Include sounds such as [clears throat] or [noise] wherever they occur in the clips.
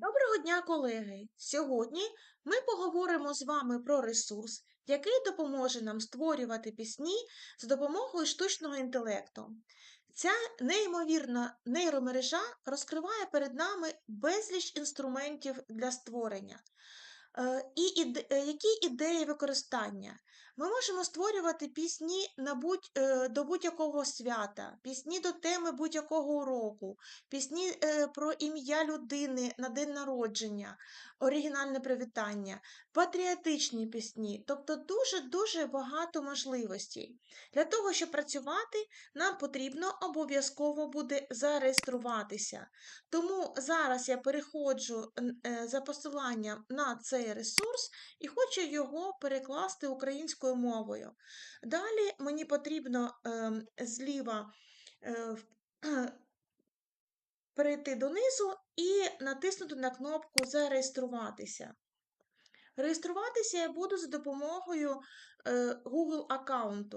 Доброго дня, колеги! Сьогодні ми поговоримо з вами про ресурс, який допоможе нам створювати пісні з допомогою штучного інтелекту. Ця неймовірна нейромережа розкриває перед нами безліч інструментів для створення. Е, І іде- е, які ідеї використання? Ми можемо створювати пісні на будь, е, до будь-якого свята, пісні до теми будь-якого уроку, пісні про ім'я людини на день народження, оригінальне привітання, патріотичні пісні, тобто дуже-дуже багато можливостей. Для того, щоб працювати, нам потрібно обов'язково буде зареєструватися. Тому зараз я переходжу за посиланням на цей ресурс і хочу його перекласти українською мовою. Далі мені потрібно ем, зліва е, [clears throat] перейти донизу і натиснути на кнопку Зареєструватися. Реєструватися я буду за допомогою е, Google аккаунту.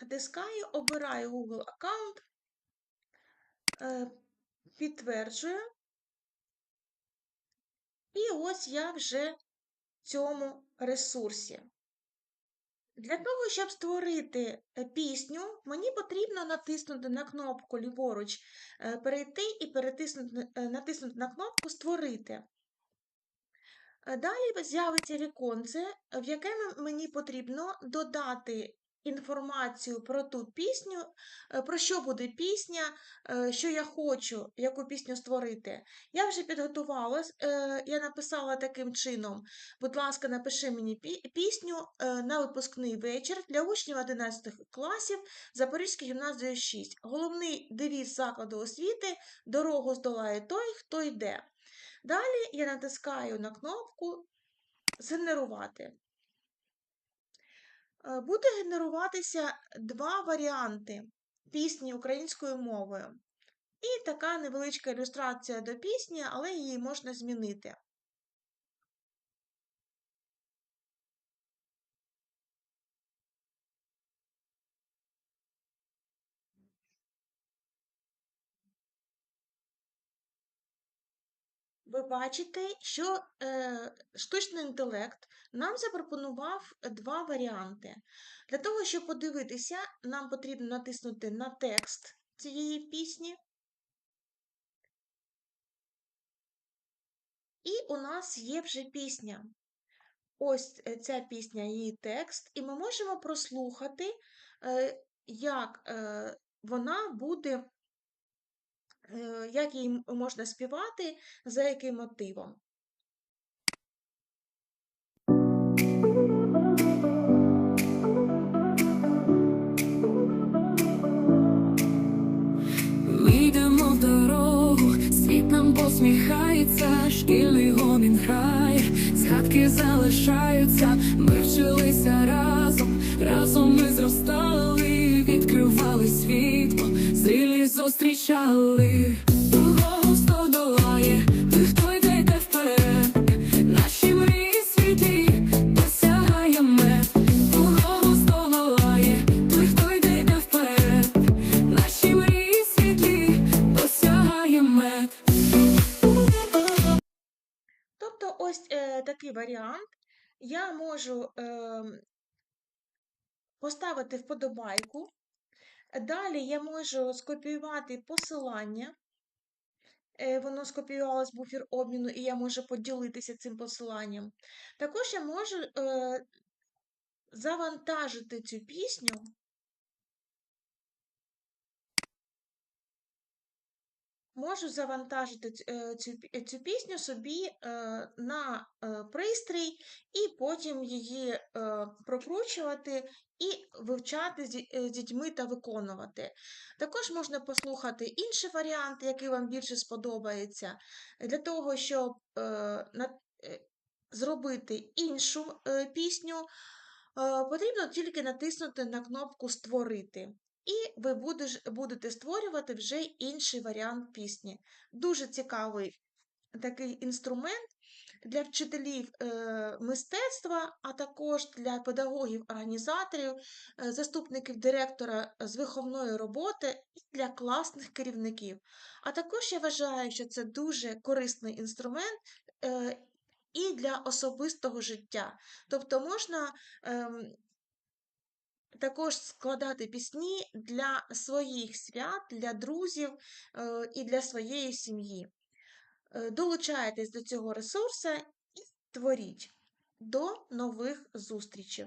Натискаю, обираю Google аккаунт, підтверджую. І ось я вже в цьому ресурсі. Для того, щоб створити е, пісню, мені потрібно натиснути на кнопку ліворуч е, перейти і перетиснути, е, натиснути на кнопку Створити. Е, Далі з'явиться віконце, в яке мені потрібно додати інформацію про ту пісню, е, про що буде пісня, е, що я хочу, яку пісню створити. Я вже підготувалась, е, я написала таким чином: будь ласка, напиши мені пісню на випускний вечір для учнів 11 класів Запорізької гімназії 6. Головний девіз закладу освіти дорогу здолає той, хто йде. Далі я натискаю на кнопку Згенерувати. Е, Буде генеруватися два варіанти пісні українською мовою. І така невеличка ілюстрація до пісні, але її можна змінити. Ви бачите, що е, штучний інтелект нам запропонував два варіанти. Для того, щоб подивитися, нам потрібно натиснути на текст цієї пісні. І у нас є вже пісня. Ось е, ця пісня, її текст, і ми можемо прослухати, е, як е, вона буде, як її можна співати, за яким мотивом. Посміхається, шкільний гомін грає, згадки залишаються, ми вчилися разом, разом ми зростали, відкривали світло, зрілі зустрічали. Такий варіант. Я можу е, поставити вподобайку. Далі я можу скопіювати посилання. Е, Воно скопіювалось буфер обміну, і я можу поділитися цим посиланням. Також я можу е, завантажити цю пісню Можу завантажити е, цю, е, цю пісню собі е, на пристрій і потім її прокручувати і вивчати з ді- з дітьми та виконувати. Також можна послухати інший варіант, який вам більше сподобається, для того, щоб зробити іншу пісню, потрібно тільки натиснути на кнопку Створити. І ви будеш, будете створювати вже інший варіант пісні. Дуже цікавий такий інструмент. для вчителів е, мистецтва, а також для педагогів-організаторів, е, заступників директора з виховної роботи і для класних керівників. А також я вважаю, що це дуже корисний інструмент е, і для особистого життя. Тобто можна ем, також складати пісні для своїх свят, для друзів е, і для своєї сім'ї. Е, Долучайтесь до цього ресурсу і творіть. До нових зустрічей!